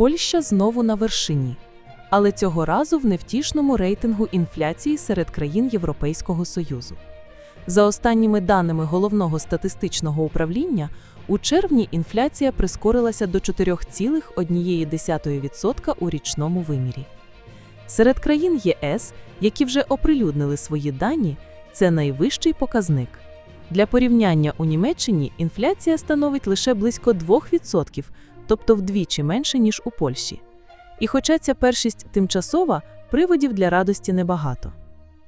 Польща знову на вершині, але цього разу в невтішному рейтингу інфляції серед країн Європейського Союзу. За останніми даними головного статистичного управління, у червні інфляція прискорилася до 4,1% у річному вимірі. Серед країн ЄС, які вже оприлюднили свої дані, це найвищий показник. Для порівняння у Німеччині інфляція становить лише близько 2%, тобто вдвічі менше, ніж у Польщі. І хоча ця першість тимчасова, приводів для радості небагато.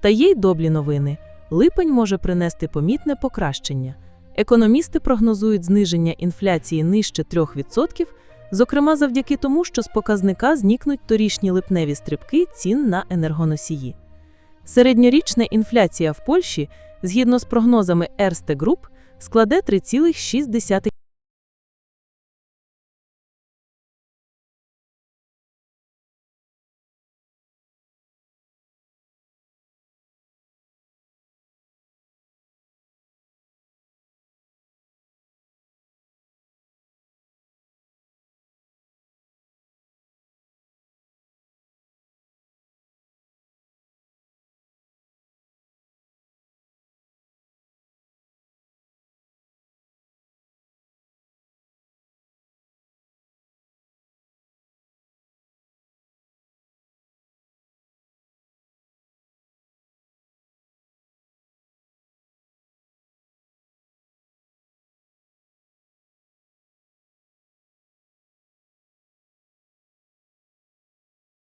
Та є й добрі новини. Липень може принести помітне покращення. Економісти прогнозують зниження інфляції нижче 3%, зокрема завдяки тому, що з показника зникнуть торішні липневі стрибки цін на енергоносії. Середньорічна інфляція в Польщі, згідно з прогнозами Erste Group, складе 3,6%.